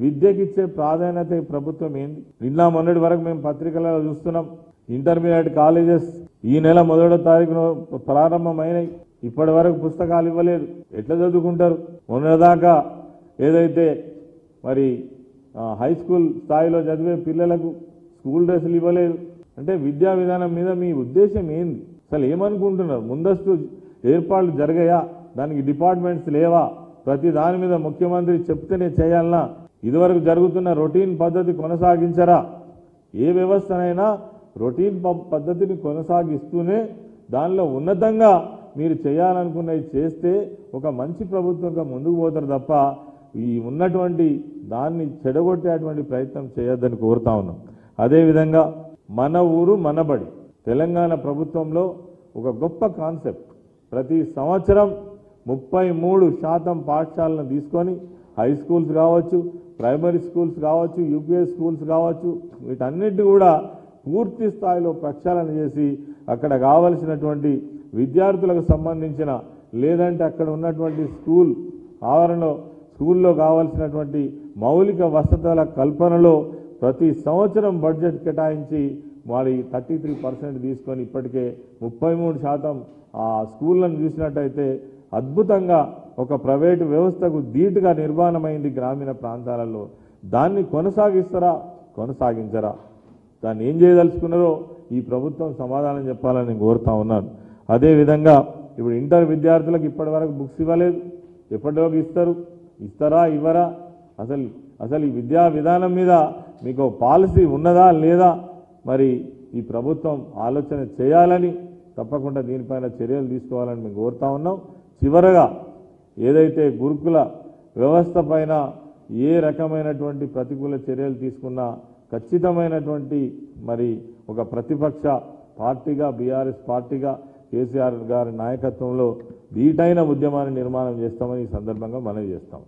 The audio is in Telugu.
విద్యకి ఇచ్చే ప్రాధాన్యత ప్రభుత్వం ఏంది? నిన్న మొన్నటి వరకు మేము పత్రికలలో చూస్తున్నాం ఇంటర్మీడియట్ కాలేజెస్ ఈ నెల మొదటి తారీఖున ప్రారంభమైనాయి ఇప్పటి వరకు పుస్తకాలు ఇవ్వలేదు. ఎట్లా చదువుకుంటారు? మొన్నదాకా ఏదైతే మరి హై స్కూల్ స్థాయిలో చదివే పిల్లలకు స్కూల్ డ్రెస్సులు ఇవ్వలేదు. అంటే విద్యా విధానం మీద మీ ఉద్దేశం ఏంది? అసలు ఏమనుకుంటున్నారు? ముందస్తు ఏర్పాట్లు జరిగాయా? దానికి డిపార్ట్మెంట్స్ లేవా? ప్రతి దాని మీద ముఖ్యమంత్రి చెప్తేనే చేయాలన్నా ఇదివరకు జరుగుతున్న రొటీన్ పద్ధతి కొనసాగించరా? ఏ వ్యవస్థనైనా రొటీన్ ప- పద్ధతిని కొనసాగిస్తూనే దానిలో ఉన్నతంగా మీరు చేయాలనుకున్నవి చేస్తే ఒక మంచి ప్రభుత్వంగా ముందుకు పోతారు తప్ప ఈ ఉన్నటువంటి దాన్ని చెడగొట్టేటువంటి ప్రయత్నం చేయొద్దని కోరుతా ఉన్నాం. అదేవిధంగా మన ఊరు మనబడి తెలంగాణ ప్రభుత్వంలో ఒక గొప్ప కాన్సెప్ట్. ప్రతి సంవత్సరం ముప్పై మూడు శాతం పాఠశాలను తీసుకొని హై స్కూల్స్ కావచ్చు ప్రైమరీ స్కూల్స్ కావచ్చు యూపీఎస్ స్కూల్స్ కావచ్చు వీటన్నిటి కూడా పూర్తి స్థాయిలో ప్రక్షాళన చేసి అక్కడ కావలసినటువంటి విద్యార్థులకు సంబంధించిన లేదంటే అక్కడ ఉన్నటువంటి స్కూల్ ఆవరణలో స్కూల్లో కావాల్సినటువంటి మౌలిక వసతుల కల్పనలో ప్రతి సంవత్సరం బడ్జెట్ కేటాయించి వారి థర్టీ త్రీ పర్సెంట్ తీసుకొని ఇప్పటికే ముప్పై మూడు శాతం ఆ స్కూళ్ళను చూసినట్టయితే అద్భుతంగా ఒక ప్రైవేటు వ్యవస్థకు ధీటుగా నిర్మాణమైంది గ్రామీణ ప్రాంతాలలో. దాన్ని కొనసాగిస్తారా? కొనసాగించరా. దాన్ని ఏం చేయదలుచుకున్నారో ఈ ప్రభుత్వం సమాధానం చెప్పాలని నేను కోరుతా ఉన్నాను. అదేవిధంగా ఇప్పుడు ఇంటర్ విద్యార్థులకు ఇప్పటి వరకు బుక్స్ ఇవ్వలేదు. ఎప్పటిలోకి ఇస్తారు? ఇస్తారా? ఇవ్వరా? అసలు అసలు ఈ విద్యా విధానం మీద మీకు పాలసీ ఉన్నదా లేదా? మరి ఈ ప్రభుత్వం ఆలోచన చేయాలని తప్పకుండా దీనిపైన చర్యలు తీసుకోవాలని మేము కోరుతా ఉన్నాం. చివరగా ఏదైతే గురుకుల వ్యవస్థ పైన ఏ రకమైనటువంటి ప్రతికూల చర్యలు తీసుకున్నా ఖచ్చితమైనటువంటి మరి ఒక ప్రతిపక్ష పార్టీగా బీఆర్ఎస్ పార్టీగా కేసీఆర్ గారి నాయకత్వంలో దీటైన ఉద్యమాన్ని నిర్మాణం చేస్తామని ఈ సందర్భంగా మనవి చేస్తాం.